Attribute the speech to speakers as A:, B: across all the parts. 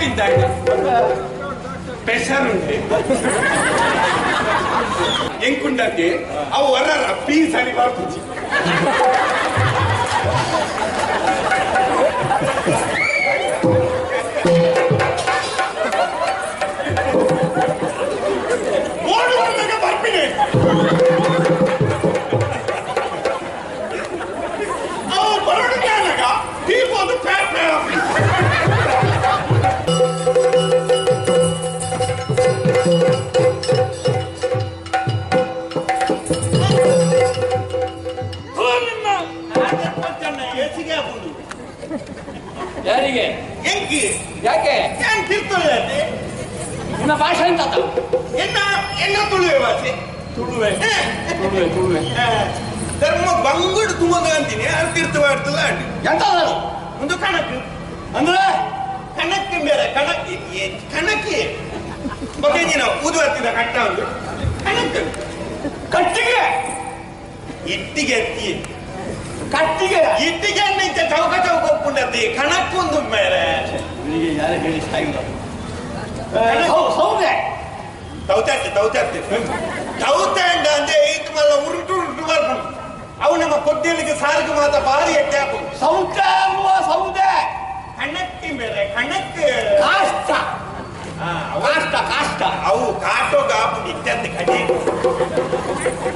A: చెప్పిందండి పెషన్ ఉంది ఎంకుండండి అవి వర్రరా ప్లీజ్ అని పంపించి People in the pet
B: family!
A: ಎಂಕಿ
B: ಯಾಕೆ?
A: ಏನ್ ತಿರ್ತದೆ
B: ನಿನ್ನ ಭಾಷೆ ಎಂತ
A: ಎನ್ನ ಎನ್ನ ತುಳುವೆ ಭಾಷೆ?
B: ತುಳುವೆ ತುಳುವೆ ತುಳುವೆ.
A: ಧರ್ಮ ಬಂಗುಡು ತುಮಗ ಅಂತೀನಿ. ಅದು ತೀರ್ಥ ಮಾಡ್ತಲ್ಲ ಅಂಡಿ
B: ಎಂತ?
A: ಒಂದು ಕಣಕ್ಕೆ.
B: ಅಂದ್ರೆ?
A: ಕಣಕ್ಕೆ ಬೇರೆ ಕಣಕ್ಕೆ ಕಣಕ್ಕೆ. ಬಗೆಂಜಿನ ಊದು ಹತ್ತಿದ ಕಟ್ಟ ಒಂದು. ಕಣಕ್ಕೆ.
B: ಕಟ್ಟಿಗೆ?
A: ಇಟ್ಟಿಗೆ ಎತ್ತಿ.
B: ಕಟ್ಟಿಗೆ.
A: ಇಟ್ಟಿಗೆ ನಿಂತೆ ಚೌಕ ಚೌಕ ಒಪ್ಪುಂಡತಿ ಕಣಕ್ಕೊಂದು ಮೇಲೆ.
B: ನಿನಗೆ ಯಾರು ಹೇಳಿ ಸಾಯಿಲ್ಲ ಸೌದೆ
A: ತೌತಾಡ್ತಿ ತೌತಾಡ್ತಿ ತೌತಾಂಡ ಅಂದ್ರೆ ಇದು ಮಲ್ಲ ಉರುಟು ಉರುಟು ಬರ್ಕೊಂಡು ಅವು ನಮ್ಮ ಕೊಡ್ಡಿಯಲಿಗೆ ಸಾರಿಗೆ ಮಾತ ಭಾರಿ ಎಟ್ಟೆ ಹಾಕೊಂಡು
B: ಸೌತೆ ಅಲ್ವಾ ಸೌದೆ.
A: ಕಣಕ್ಕೆ ಮೇಲೆ ಕಣಕ್ಕೆ.
B: ಕಾಷ್ಟ. ಕಾಷ್ಟ ಕಾಷ್ಟ.
A: ಅವು ಕಾಟೋ ಗಾಪು ನಿತ್ಯಂತ ಕಡಿ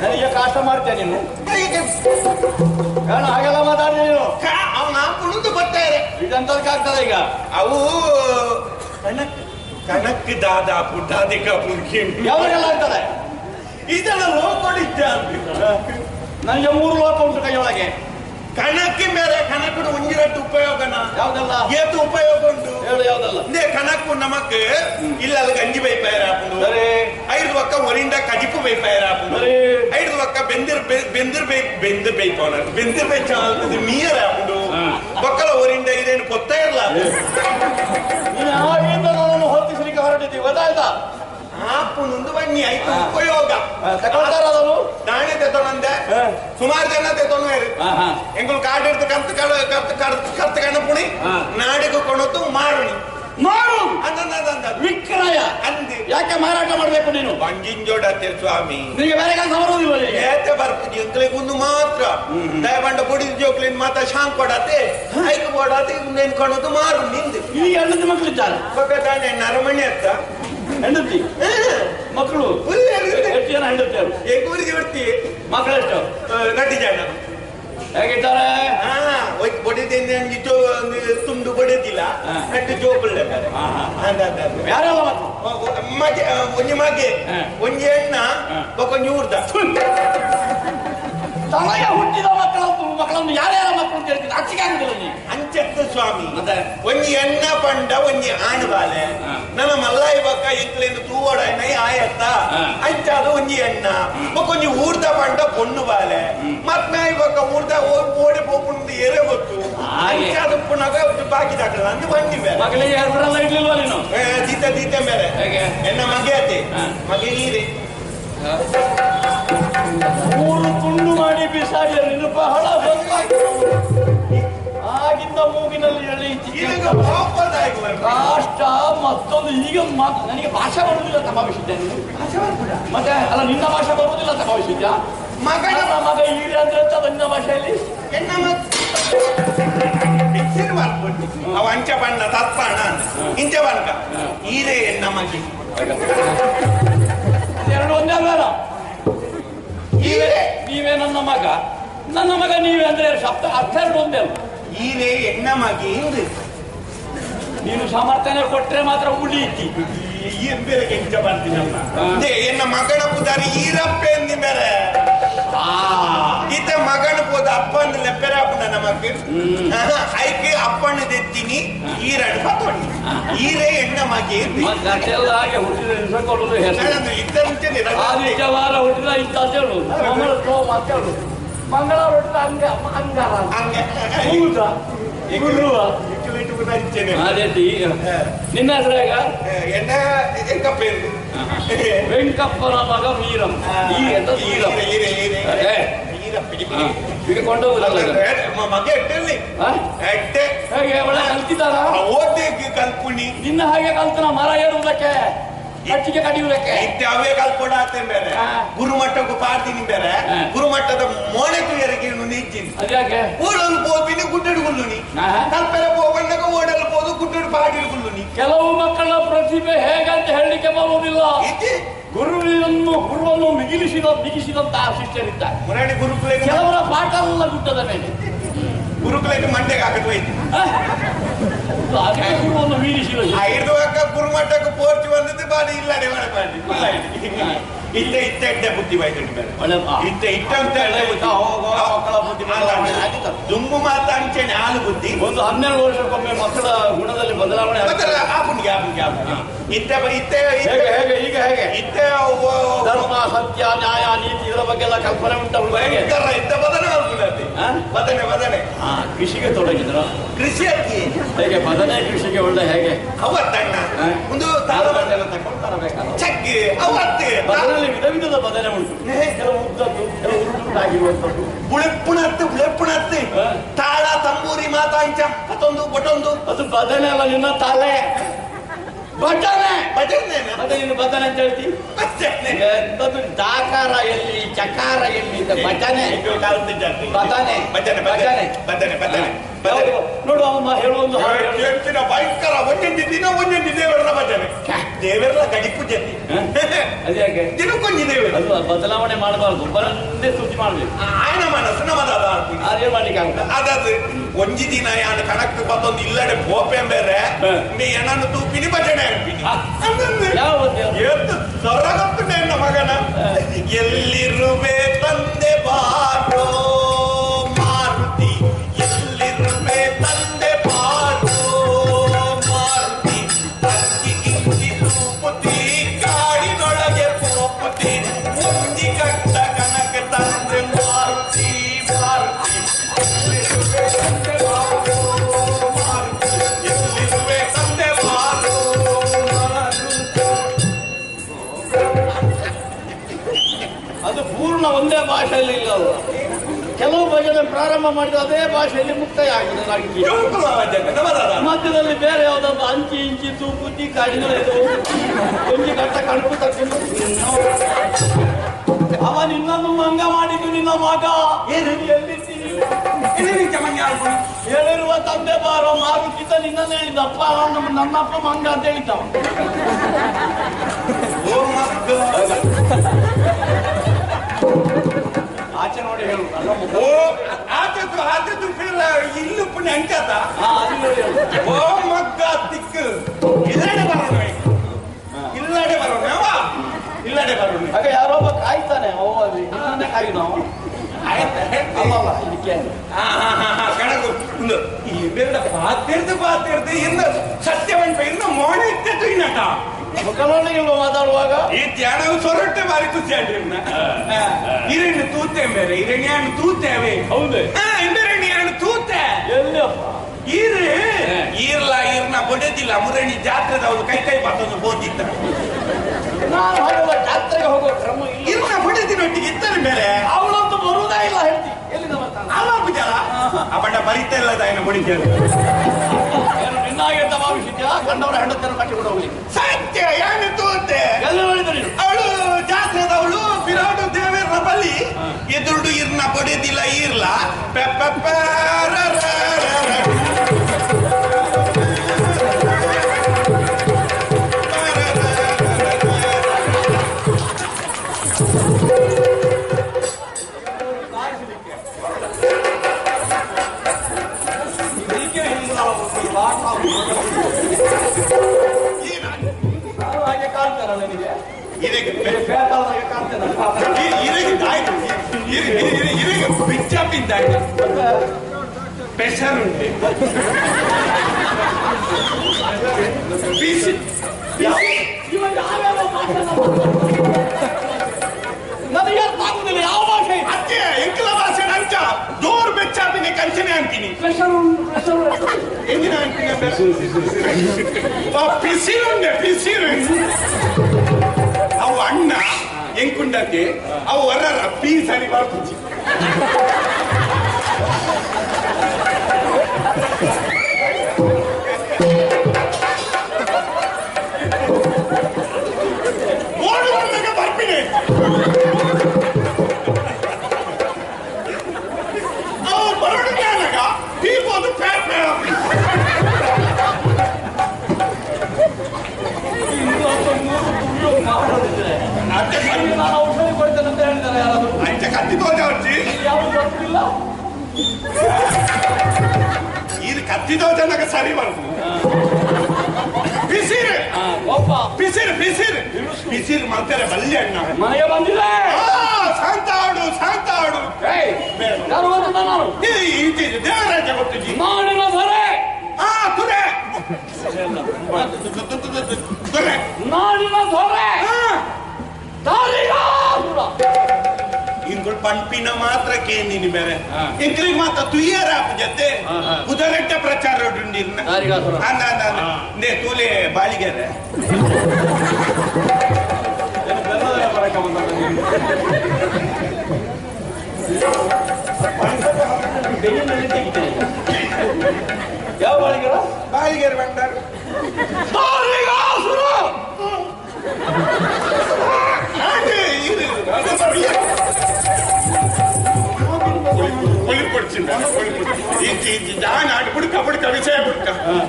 B: ನನಗೆ ಕಾಷ್ಟ ಮಾಡ್ತೇನೆ ನೀನು? ಕಾರಣ ಹಾಗೆಲ್ಲ ನೀನು
A: ಅವನ ಕುಣಿದು ಬರ್ತಾರೆ
B: ಇದಂತದಕ್ಕಾಗ್ತದೆ ಈಗ.
A: ಅವು ಕಣಕ್ ಕಣಕ್ ದಾದ ಪುಟ್ಟಾದಿಕ ಪುಡ್ಕಿ
B: ಯಾವಾಗೆಲ್ಲ ಆಗ್ತದೆ?
A: ಇದೆಲ್ಲ ಲೋಕೊಂಡಿದ್ದೆ ಅಂತ
B: ನನಗೆ ಮೂರು ಲೋಕ ಉಂಟು.
A: ಕಣಕ್ಕೆ ಮೇಲೆ ಕಣಕ್ಕಡು ಒಂಜಿರಟ್ಟು ಉಪಯೋಗನ?
B: ಯಾವುದಲ್ಲ?
A: ಏತು ಉಪಯೋಗ ಉಂಟು?
B: ಯಾವುದಲ್ಲ?
A: ಇಂದೇ ಕಣಕ್ಕು ನಮಕ್ ಇಲ್ಲ ಅಲ್ಲಿ ಗಂಜಿ ಬೈಪಾಯರ ಹಾಕೊಂಡು
B: ಸರಿ.
A: ಐದು ಒಕ್ಕ ಒರಿಂದ ಕಜಿಪು ಬೈಪಾಯರ ಹಾಕೊಂಡು
B: ಸರಿ.
A: ಐದು ಒಕ್ಕ ಬೆಂದಿರ್ ಬೆ- ಬೆಂದಿರ್ ಬೈ ಬೆಂದಿರ್ ಬೈಪವನ ಬೆಂದಿರ್ ಬೈ ಚಾಲ್ತದೆ ಒರಿಂಡ ಹಾಕೊಂಡು ಒಕ್ಕಲ ಒರಿಂದ ಇದೇನು ಗೊತ್ತೇ
B: ನನ್ನನ್ನು ಹೊತ್ತಿಸ್ಲಿಕ್ಕೆ ಹೊರಟಿದ್ದೀವಿ ಗೊತ್ತಾಯ್ತಾ?
A: ಆಪುನೊಂದು ಬನ್ನಿ ಆಯ್ತು ಉಪಯೋಗ.
B: ತಗೊಳ್ತಾರ ಅದನ್ನು?
A: ಎಂಗುಲ್ ಕಾಡ್ ಹಿಡ್ದು ಕರ್ತ ಕಡ ಕರ್ತ ಕರ್ತ ಕರ್ತ ಕಣ್ಣ ಪುಣಿ
B: ಹಾ.
A: ನಾಡಿಗೂ ಕೊಣತು ಮಾರುಣಿ.
B: ಮಾರು!
A: ಅಂದಂದ
B: ವಿಕ್ರಯ!
A: ಅಂದಿ.
B: ಯಾಕೆ ಮಾರಾಟ ಮಾಡಬೇಕು ನೀನು?
A: ಬಂಜಿಂಜೋಡತ್ತೆ ಸ್ವಾಮಿ.
B: ನಿಮಗೆ ಬೇರೆ ಕೆಲಸ ಬರುವುದಿಲ್ಲ
A: ಏತೆ ಬರ್ತೀನಿ ಎಂಕ್ಲಿಗೆ ಒಂದು ಮಾತ್ರ. ದಯಬಂಡ ಬುಡಿದ ಜೋಕ್ಲಿನ್ ಮಾತ ಶಾಂಕ್ ಕೊಡತ್ತೆ. ಹೈಕ್ ಕೊಡತ್ತೆ ನೆನ್ ಕೊಣದು ಮಾರು ನಿಂದು.
B: ಈಗ ಹೆಂಡತಿ ಮಕ್ಕಳಿದ್ದಾರೆ
A: ಪಕ್ಕದಾನೆ ನರಮಣಿ ಅತ್ತ.
B: ಹೆಂಡತಿ. ಮಕ್ಕಳು. ಎಷ್ಟು ಜನ ಹೆಂಡತಿಯರು
A: ಏಕೂರಿಗೆ ಬಿಡ್ತಿ
B: ಮಕ್ಕಳೆಷ್ಟು
A: ನಟಿ ಜನ
B: ಹೇಗಿದ್ದಾರೆ?
A: ಜೋ ತುಂಡು ಬಡಿದಿಲ್ಲ. ನಟ್ಟು
B: ಯಾರೆಲ್ಲ
A: ಮಗೆ? ಒಂಜಿ ಮಗೆ. ಒಂಜಿ
B: ಅಣ್ಣ.
A: ಬೊಕೊಂಜಿ ಊರ್ದ
B: ಹುಟ್ಟಿದ ಮಕ್ಕಳನ್ನು ಯಾರ್ಯಾರ ಮಕ್ಕಳು ಅಂತ ಹೇಳ್ತೀನಿ ಅಚ್ಚಿಗೆ ಆಗುದಿಲ್ಲ ನೀ
A: ಅಂಚೆತ್ತು ಸ್ವಾಮಿ
B: ಮತ್ತೆ?
A: ಒಂಜಿ ಎಣ್ಣ ಪಂಡ ಒಂಜಿ ಆಣಬಾಲೆ
B: ಹಾ.
A: ನನ್ನ ಮಲ್ಲಾಯಿ ಬಕ್ಕ ಎಂಕ್ಲೆಂದು ತೂವಡ ಎಣ್ಣ ಆಯತ್ತ
B: ಹಾ.
A: ಅಂಚಾದ ಒಂಜಿ ಎಣ್ಣ ಬೊಕೊಂಜಿ ಊರ್ದ ಪಂಡ ಪೊಣ್ಣು ಬಾಲೆ ಮತ್ ನಾಯಿ ಬಕ್ಕ ಊರ್ದ ಓ- ಓಡಿ ಪೋಪುಂದು ಎರೆ ಗೊತ್ತು
B: ಹಾಗೆ.
A: ಅಂಚಾದ ಪುನಗ ಬಾಕಿ ದಾಖಲ ಅಂದು ಬಂದಿ ಬೇರೆ
B: ಮಕ್ಕಳಿಗೆ ಹೆಸರೆಲ್ಲ ಇಡ್ಲಿಲ್ವಾ ನೀನು
A: ಏ, ದೀತ ದೀತ ಮೇಲೆ
B: ಹೇಗೆ?
A: ಎನ್ನ ಮಗೆ ಅತ್ತೆ
B: ಹಾ.
A: ಮಗೆ ನೀರಿ
B: ಮೂರು ತುಂಡು ಮಾಡಿ ಬಿಸಾಯ ನೀನು ಬಹಳ. ಆಗಿಂದ ಮೂಗಿನಲ್ಲಿ ಎಳಿ
A: ಈಗ ವಾಪದಾಗಿ ಬರ್ಬೇಕು.
B: ಕಾಷ್ಟ ಮತ್ತೊಂದು ಈಗ ಮಾತು ನನಗೆ ಭಾಷೆ ಬರುವುದಿಲ್ಲ ಭಾವಿಸಿದ್ದೆ ನೀನು. ಮತ್ತೆ ಅಲ್ಲ ನಿನ್ನ ಭಾಷೆ ಬರುವುದಿಲ್ಲ ತಮ್ಮ ವಿಷಯ
A: ಮಗನ
B: ನನ್ನ ಮಗ ಈಗ ಅಂದ್ರೆ ನಿನ್ನ ಭಾಷೆಯಲ್ಲಿ.
A: ಅವ ಅಂಚ ಬಣ್ಣ ತತ್ಪಣ ಇಂಚ ಬಣ್ಣ. ಈರೇ ಎಣ್ಣ ಮಗಿ.
B: ಎರಡು ಒಂದೇ ಬೇಡ ನೀವೇ? ನೀವೇ ನನ್ನ ಮಗ. ನನ್ನ ಮಗ ನೀವೇ ಅಂದ್ರೆ ಶಬ್ದ ಅರ್ಥ ಎರಡು ಒಂದೇ ಅಲ್ಲ.
A: ಈರೇ ಎನ್ನ ಮಗಿ?
B: ನೀನು ಸಮರ್ಥನೆ ಕೊಟ್ರೆ ಮಾತ್ರ ಉಳಿಯಿತಿ
A: ಈ ಬೇರೆ ಎಂಚ ಬರ್ತೀನಲ್ಲ ಎನ್ನ ಮಗನ ಪುದಾರಿ ಈರಪ್ಪ ಎಂದಿ ಬೇರೆ ಈತ ಮಗನ ಪೋದ ಅಪ್ಪ ಅಂದ ಲೆಪ್ಪೆರ ಹಾಪುಂಡ ನಮಗೆ. ಐಕೆ ಅಪ್ಪನ ತೆತ್ತೀನಿ ಈರಡ್ ಪತ್ತೊಂಡಿ ಈರೆ ಎಣ್ಣ ಮಗಿ
B: ಅದೆಲ್ಲ ಹಾಗೆ ಹುಟ್ಟಿದ ಹೆಸರು ಕೊಡುದು ಹೆಸರು
A: ನಾನು ಇದ್ದಂತೆ
B: ಆದಿತ್ಯವಾರ ಹುಟ್ಟಿದ ಇಂಥ ಹೇಳು ಮಂಗಳ ಹೇಳು. ಮಂಗಳವಾರ ಹುಟ್ಟಿದ ಅಂಗ ಅಂಗಾರ. ಹೌದ ಗುರುವ. ಅದೇಂಟಿ ನಿನ್ನ ಹೆಸರು ಎಂತ ವೀರಂ ಅದೇ ಹಾ. ಈಗ ಕೊಂಡೋಗುದಲ್ಲ ಈಗ.
A: ಮಗೆ ಎಟ್ಟಲ್ಲಿ? ಎಟ್ಟೆ.
B: ಹೇಗೆ ಒಳ್ಳೆ ಕಲ್ತಿದ್ದಾರ?
A: ಓದಿಗೆ ಕಲ್ಪುಣಿ.
B: ನಿನ್ನ ಹಾಗೆ ಕಲ್ತನ ಮರ ಏರುವುದಕ್ಕೆ ಕಟ್ಟಿಗೆ ಕಡಿಯುವುದಕ್ಕೆ?
A: ಅವೇ ಕಲ್ಪಡಾತೆ ಬೇರೆ
B: ಹಾ.
A: ಗುರುಮಟ್ಟಕ್ಕೂ ಪಾಡ್ತೀನಿ ಬೇರೆ. ಗುರುಮಟ್ಟದ ಮೋಣೆ ತುಯರಿಗೆ ನಿಜ್ಜಿನಿ
B: ಅದ್ಯಾಕೆ
A: ಓಡಲು ಪೋಪಿನಿ ಗುಡ್ಡಡು ಗುಲ್ಲುನಿ. ಕಲ್ಪೆರ ಪೋಬಣ್ಣಗ ಓಡಲು ಪೋದು ಗುಡ್ಡಡು ಪಾಡಿರು ಗುಲ್ಲುನಿ
B: ಕೆಲವು ಮಕ್ಕಳ ಪ್ರತಿಭೆ ಹೇಗಂತ
A: ಮಾಡುವುದಿಲ್ಲ
B: ಗುರುವಿನನ್ನು ಗುರುವನ್ನು ಮಿಗಿಲಿಸಿದ ಬಿಗಿಸಿದಂತಹ ಶಿಷ್ಯರಿದ್ದಾರೆ
A: ಗುರುಕುಲಕ್ಕೆ
B: ಕೆಲವರ ಪಾಠ ಎಲ್ಲ ಗುಡ್ಡದ ಮೇಲೆ.
A: ಗುರುಕುಲಕ್ಕೆ ಮಂಡೆಗೆ ಹಾಕದ್ ಹೋಯ್ತು.
B: ಹಾಗೆ ಗುರುವನ್ನು ಮೀರಿಸಿದ
A: ಐದು ಅಕ್ಕ ಗುರುಮಟ್ಟಕ್ಕೆ ಪೋರ್ಚು ಬಂದದ್ದು ಬಾಡಿ ಇಲ್ಲ ಬಾಡಿ ಇತ್ತೆ ಇತ್ತೆ ಇಟ್ಟೆ ಬುದ್ಧಿ ಬಾಯ್ತು ಇತ್ತೆ ಇಟ್ಟ ಅಂತ
B: ಮಕ್ಕಳ ಬುದ್ಧಿ ಆಗಿತ್ತು.
A: ದುಮ್ಮು ಮಾತಾಂಚೆನೆ ಹಾಲು ಬುದ್ಧಿ.
B: ಒಂದು ಹನ್ನೆರಡು ವರ್ಷಕ್ಕೊಮ್ಮೆ ಮಕ್ಕಳ ಗುಣದಲ್ಲಿ ಬದಲಾವಣೆ
A: ಇತ್ತೆ ಇತ್ತೆ
B: ಹೇಗೆ
A: ಇತ್ತೆ
B: ಹೇಗೆ ಈಗ ಹೇಗೆ?
A: ಇತ್ತೆ
B: ಧರ್ಮ ಸತ್ಯ ನ್ಯಾಯ ನೀತಿ ಇದರ ಬಗ್ಗೆ ಎಲ್ಲ ಕಲ್ಪನೆ ಉಂಟು ಹೇಗೆ
A: ಭಯಂಕರ ಇದ್ದ ಬದನೆ.
B: ಹಾ?
A: ಬದನೆ ಬದನೆ.
B: ಹಾ ಕೃಷಿಗೆ ತೊಡಗಿದ್ರು?
A: ಕೃಷಿ ಅಕ್ಕಿ
B: ಹೇಗೆ ಬದನೆ ಕೃಷಿಗೆ ಒಳ್ಳೆ ಹೇಗೆ?
A: ಅವತ್ತಣ್ಣ? ಒಂದು
B: ತಾಳ ಬದನೆ ತಕೊಂಡು ತರಬೇಕಲ್ಲ
A: ಚಕ್ಕಿ ಅವತ್ತೆ.
B: ಬದನಲ್ಲಿ ವಿಧ ವಿಧದ ಬದನೆ ಉಂಟು. ಕೆಲವು ಉದ್ದದ್ದು ಕೆಲವು ಉರುಟಾಗಿರುವಂಥದ್ದು
A: ಬುಳೆಪ್ಪುಣತ್ತು ಬುಳೆಪ್ಪುಣತ್ತು? ತಾಳ ತಂಬೂರಿ ಮಾತಾಂಚ ಮತ್ತೊಂದು ಬಟೊಂದು
B: ಅದು ಬದನೆ ಅಲ್ಲ ನಿನ್ನ ತಲೆ. ಭಜನೆ
A: ಭಜನೆನ
B: ಮತ್ತೆ ನೀನು ಬದನೆ ಅಂತ ಹೇಳ್ತಿ
A: ಭಜನೆ
B: ಎಂತದ್ದು ದಾಕಾರ ಎಲ್ಲಿ ಚಕಾರ ಎಲ್ಲಿ ಅಂತ ಭಜನೆ
A: ಇದು ಕಾಲದ ಜಾತಿ.
B: ಯಾವುದು? ನೋಡು ಅಮ್ಮ ಹೇಳುವ ಒಂದು ಹಾಡು ಹೇಳು.
A: ಭಯಂಕರ. ಒಂದೊಂದು ದಿನ ಒಂದೊಂದು ದೇವರ ಭಜನೆ. ದೇವರ ಗಡಿಪು ಜತಿ
B: ಹ? ಅದ್ಯಾಕೆ
A: ದಿನಕ್ಕೊಂದು ದೇವರು
B: ಅದು ಬದಲಾವಣೆ ಮಾಡಬಾರ್ದು. ಒಬ್ಬರನ್ನೇ ಸ್ತುತಿ ಮಾಡ್ಬೇಕು.
A: ಆಯ್ನ ಮನಸ್ಸು ನಮ್ಮದಾದ
B: ಅದೇ ಮಾಡ್ಲಿಕ್ಕೆ ಆಗುತ್ತಾ?
A: ಅದಾದ್ರೆ ಒಂಜಿ ದಿನ ಯಾನ ಕಣಕ್ಕೆ ಬಂದೊಂದು ಇಲ್ಲಡೆ ಬೋಪೆ ಬೇರೆ ನೀ ಏನನ್ನು ತೂಪಿನಿ ಭಜನೆ ಅನ್ಪಿನಿ ಯಾವತ್ತು? ನನ್ನ ಮಗನ. ಎಲ್ಲಿರುವೆ?
B: ಒಂದೇ ಭಾಷೆಯಲ್ಲಿ ಇಲ್ಲ ಕೆಲವು ಭಜನೆ ಪ್ರಾರಂಭ ಮಾಡಿದ ಅದೇ ಭಾಷೆಯಲ್ಲಿ ಮುಕ್ತಾಯ ಆಗಿದೆ ಮಧ್ಯದಲ್ಲಿ ಬೇರೆ ಯಾವ್ದೊಂದು ಅಂಚಿ ಇಂಚಿ ತೂಪುತಿ ಕಾಡಿಗಳು ಇದು ಒಂಜಿ ಕಟ್ಟ ಕಣಕು ಅವ ನಿನ್ನನ್ನು ಮಂಗ ಮಾಡಿದ್ದು ನಿನ್ನ ಮಗ? ಹೇಳಿರುವ ತಂದೆ ಬಾರೋ ಮಾರುಕಿತ ನಿನ್ನನ್ನು ಹೇಳಿದಪ್ಪ ನಮ್ಮ ನನ್ನಪ್ಪ ಮಂಗ ಅಂತ ಹೇಳಿದ್ದವ.
A: ಓ ಆತದ್ದು ಆತದ್ದು ಫಿರ ಇಲ್ಲು ಪುಣ್ಯ
B: ಹೇಳು.
A: ಓ ಮಗ್ಗ ತಿಕ್ಕು ಇಲ್ಲಡೆ ಬರೋಣ ಇಲ್ಲಡೆ ಬರೋಣ ಇಲ್ಲಡೆ ಬರೋಣ
B: ಆಗ ಯಾರೊಬ್ಬ ಕಾಯ್ತಾನೆ ಓ ಅಲ್ಲಿ ನಿನ್ನನ್ನೇ ಕಾಯ್ದು ನಾವು.
A: ಪಾತಿರ್ದು ಪಾತಿರ್ದು ಇನ್ನು ಸತ್ಯವಂತ ಇನ್ನು ಮೋಣ ಇತ್ತು ಇನ್ನಟ
B: ಮುಖಲೊಳಗೆಲ್ಲ ಮಾತಾಡುವಾಗ
A: ಈ ತ್ಯಾಣವು ಸೊರಟ್ಟೆ ಬಾರಿ ಖುಷಿ ಆಡ್ರಿ ಇರಣ್ಣು ತೂತೆ ಬೇರೆ ಇರಣ್ಯಾನು ತೂತೇವೆ
B: ಹೌದು.
A: ಇಂದ್ರಣ್ಯಾನು ತೂತೆ.
B: ಎಲ್ಲಪ್ಪ.
A: ಈರ್ ಈರ್ಲ ಈರ್ನ ಬೊಡೆದಿಲ್ಲ ಮುರಣಿ ಜಾತ್ರೆದವಳು ಕೈ ಕೈ ಬರ್ತದ್ದು ಬೋದಿದ್ದ.
B: ನಾನು ಹೋಗುವ ಜಾತ್ರೆಗೆ ಹೋಗುವ ಕ್ರಮ ಇಲ್ಲ.
A: ಈರ್ನ ಬೊಡೆದಿನೊಟ್ಟಿಗೆ ಇತ್ತರ ಮೇಲೆ
B: ಅವಳಂತೂ ಬರುವುದೇ ಇಲ್ಲ ಹೇಳ್ತಿ. ಎಲ್ಲಿ
A: ಅಲ್ಲ ಬುಜಲ ಆ ಬಣ್ಣ ಬರಿತಾ ಇಲ್ಲ ದಾಯನ
B: ಏನು ನಿನ್ನಾಗೆ ತಮಾವಿಸಿದ್ಯಾ ಕಂಡವರ ಹೆಂಡತಿಯನ್ನು ಕಟ್ಟಿಕೊಂಡು ಹೋಗ್ಲಿ.
A: ಸತ್ಯ ಏನು ತೂತೆ
B: ಎಲ್ಲಿ ಹೇಳಿದ್ರು ನೀನು.
A: ಅವಳು ಬಿರಾಡು ದೇವರ ಬಲಿ ಎದುರುಡು ಇರ್ನ ಬಡಿದಿಲ್ಲ ಈರ್ಲ ಪೆಪ್ಪ ಅಂಚ ಜೋರ್ ಬೆಚ್ಚಾಪಿನ ಕಂಚನೆ ಅಂತೀನಿ
B: ಪ್ರೆಷರ್ ಉಂಟು ಪ್ರೆಷರ್ ಉಂಟು
A: ಎಂದಿನ ಅಂತೀನಿ ಪಿಸಿರುಂಡೆ ಪಿಸಿರು ಅವು ಅಣ್ಣ ಎಂಕುಂಡಕ್ಕೆ ಅವು ಹೊರರ ಪೀ ಸರಿ ಬಾರಿ
B: ಬರ್ತದೆ
A: ಬಿಸಿರು ಬಿಸಿರು ಬಿಸಿರು ಬಿಸಿರು ಮಾಡ್ತಾರೆ ಬಲ್ಲೆ ಅಣ್ಣ.
B: ಮನೆಗೆ ಬಂದಿಲ್ಲ. ಶಾಂತ ಆಡು
A: ಶಾಂತ ಆಡು. ದೇವರಾಜ ಗೊತ್ತಿದ್ದಿ
B: ಮಾಡಿನ ಸೊರೆ
A: ಆ ತುರೆ
B: ನಾಡಿನ
A: ಸೊರೆ
B: ತಾಲಿಗಾಸುರ
A: ಇಂಗಳು ಪಂಪಿನ ಮಾತ್ರ ಕೇಂದಿನಿ ಬೇರೆ.
B: ಹಾ.
A: ಇಂಕ್ಲಿಗೆ ಮಾತ್ರ ತುಯ್ಯರ ಜೊತೆ ಉದರಟ್ಟ ಪ್ರಚಾರ ಅಂದ. ತೂಲೆ ಬಾಳಿಗೆರೆ
B: ಯಾವ ಬಾಳಿಗರ?
A: ಬಾಳಿಗೆರೆ ಇರು.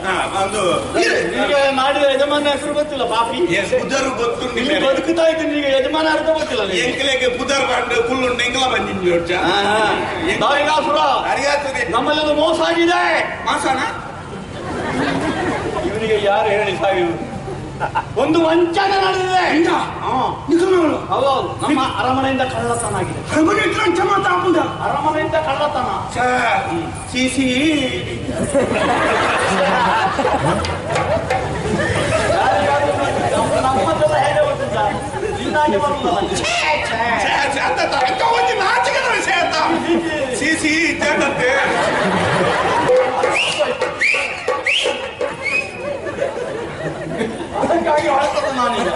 A: ಹಾ, ಒಂದು ಇರು.
B: ನಿನಗೆ ನಾಡಿನ ಯಜಮಾನ ಹೆಸರು ಗೊತ್ತಿಲ್ಲ ಪಾಪಿ
A: ಎಸ್ ಬುಧರು ಗೊತ್ತು
B: ನೀನು
A: ನಿಮಗೆ
B: ಬದುಕುತ್ತಾ ಇದ್ದೀನಿ ಈಗ ಯಜಮಾನ ಅರ್ಥ ಗೊತ್ತಿಲ್ಲ ನಿನಗೆ.
A: ಎಂಕ್ಲೆಗೆ ಬುಧರ್ ಬಂದು ಫುಲ್ ಎಂಗ್ಲ ಬಂದಿದ್ವಿ ಯೋಚ
B: ಹಾ, ಹಾ. ದಾರಿಗಾಸುರ
A: ಅರಿಯಾತದೆ
B: ನಮ್ಮಲ್ಲಿ ಒಂದು ಮೋಸ ಆಗಿದೆ
A: ಮಾಸನ
B: ಇವನಿಗೆ ಯಾರು ಹೇಳಿ ಸಾಯು ಒಂದು ವಂಚನೆ ನಡೆದಿದೆ. ಹೌದೌದು ನಮ್ಮ ಅರಮನೆಯಿಂದ ಕಳ್ಳತನ ಆಗಿದೆ ಅರಮನೆಯಿಂದ ಕಳ್ಳತನ.
A: ಸಿಸಿ
B: ಯಾರಿಗಾದ್ರೂ ನಮ್ಮ- ನಮ್ಮದೆಲ್ಲ ಹೇಗೆ ಗೊತ್ತಿಲ್ಲ ನಿನ್ನಾಗಿ ಬರುವುದಲ್ಲ
A: ನಾಚಿಕೆದ ವಿಷಯ ಅಂತ? ಸಿಸಿ ಇದ್ದೇನಂತೆ
B: ನಾನೀಗ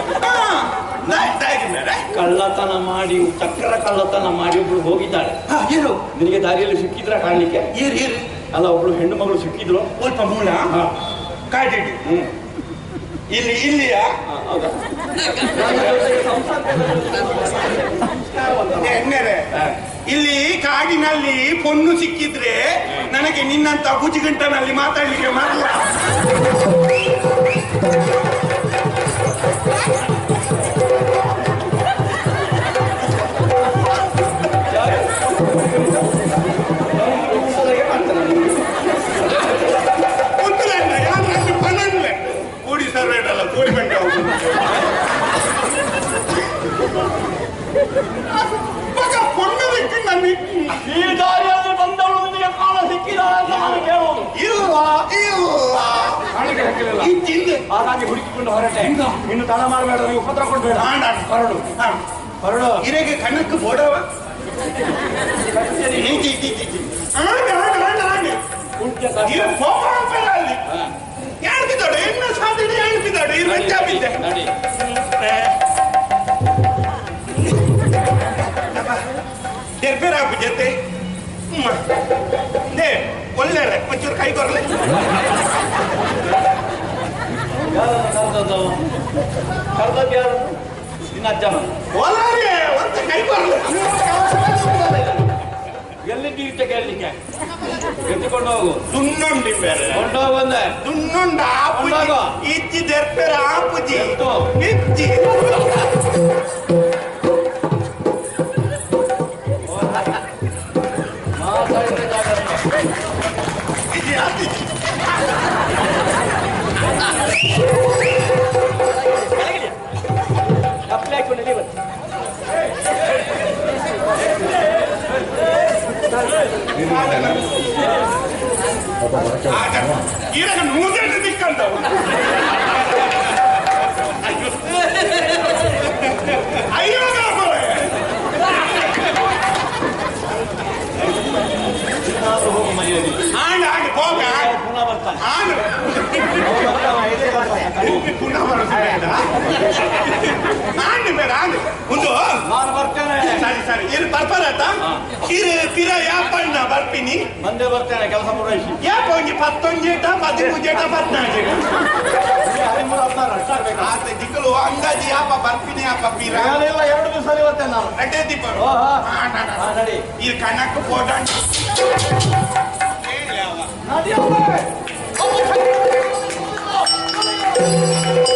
B: ಕಳ್ಳತನ ಮಾಡಿ ಚಕ್ರ ಕಳ್ಳತನ ಮಾಡಿ ಒಬ್ಳು ಹೋಗಿದ್ದಾಳೆ.
A: ಏನು?
B: ನಿನಗೆ ದಾರಿಯಲ್ಲಿ ಸಿಕ್ಕಿದ್ರ ಕಾಣಲಿಕ್ಕೆ?
A: ಏರ್
B: ಅಲ್ಲ ಒಬ್ಳು ಹೆಣ್ಣು ಮಗಳು ಸಿಕ್ಕಿದ್ರು
A: ಸ್ವಲ್ಪ ಮೂಲ. ಕಾಯ್ದಿಡಿ.
B: ಹ್ಮ್.
A: ಇಲ್ಲಿ ಇಲ್ಲಿಯ? ಇಲ್ಲಿ ಕಾಡಿನಲ್ಲಿ ಪೊನ್ನು ಸಿಕ್ಕಿದ್ರೆ ನನಗೆ ನಿನ್ನಂತ ಗುಜಿಗಂಟನಲ್ಲಿ ಮಾತಾಡ್ಲಿಕ್ಕೆ ಮಾಡಲ್ಲ
B: ಹುಡುಕಿಕೊಂಡು ಹೊರಟೆ. ಇನ್ನು ತಡ ಮಾಡಬೇಡ ನೀವು ಉಪದ್ರ ಕೊಡ್ಬೇಡ. ಹೊರಡು.
A: ಹಾ.
B: ಹೊರಡು.
A: ಇರೆಗೆ ಕಣಕ್ಕೆ ಬೋಡವ? ಎನ್ನ ಸಾಧಿದೆ ಯಾಡ್ಕಿದ್ದಾಳೆ ಇದು ವೆಚ್ಚ ಬಿದ್ದೆ.
B: ನಡಿ.
A: ತೆರ್ಬೇರಾಗು ಜೊತೆ. ಒಳ್ಳೆ ಒಂಚೂರು ಕೈ ಕೊರ್ಲೆ
B: ಯಾರನ್ನ ಕರ್ದದ್ದು ಕರ್ದದ್ದು ಯಾರು ನಿನ್ನ ಅಜ್ಜನ
A: ಒಳ್ಳೆ ಒಂದು ಕೈ ಕೊರ್ಲೆ
B: ಎಲ್ಲಿದ್ದು ಇರ್ತೆ ಕೇಳಲಿಕ್ಕೆ ಎತ್ತಿಕೊಂಡು ಹೋಗು
A: ದುನ್ನೊಂಡಿ ಬೇರೆ
B: ಕೊಂಡೋಗಿ ಬಂದೆ
A: ದುನ್ನೊಂಡ ಆಪುಜಿ
B: ಉಂಡಾಗ?
A: ಇಚ್ಚಿ ದೆರ್ಪೆರ ಆಪುಜಿ
B: ಎತ್ತು.
A: ಇಚ್ಚಿ
B: ಮಾತಾಡಿದ ಜಾಗ
A: ಇಚ್ಚಿ ಆತಿಜಿ
B: ಚಪ್ಪಲಿ ಹಾಕೊಂಡು ನಡಿ ಬನ್ನಿ.
A: ಆಗ ಇರಾಗ ಮೂಜೆಂಟ್ ದಿಕ್ಕಂತವು ಅಯ್ಯೋ ಗಾಬರೆ.
B: ಇನ್ನಾದ್ರೂ ಹೋಗು ಮನೆಯಲ್ಲಿ
A: ಆಂಡ ಆಂಡ ಹೋಗ
B: ಪುನಃ ಬರ್ತಾನೆ
A: ಆಂಡ ಪುನಃ ಬರೋದು ಬೇಡ ಒಂದು
B: ನಾನು ಬರ್ತೇನೆ
A: ಸರಿ ಸರಿ ಬರ್ಬಾರತ್ತ ಪಿರ ಯಾಪಣ್ಣ ಬರ್ಪಿನಿ
B: ಬಂದೆ ಬರ್ತೇನೆ ಕೆಲಸ ಪೂರೈಸಿ
A: ಯಾಪ ಒಂಜಿ ಪತ್ತೊಂಜೇಟ ಪದಿಮೂಜೇಟ
B: ಆಗ್ಬೇಕು
A: ಆತ ದಿಕ್ಕಲು ಅಂದಾಜಿ ಯಾಪ ಬರ್ತೀನಿ ಯಾಪ ಪಿರ
B: ನಾನೆಲ್ಲ ಎರಡು ದಿವಸ ಬರ್ತೇನೆ ನಾನು ಓಹೋ. ಹಾ, ನಡಿ
A: ಈ ಕಣಕ್ಕೆ ಫೋಟೋ
B: ನಡಿಯವ್ವೆ. Música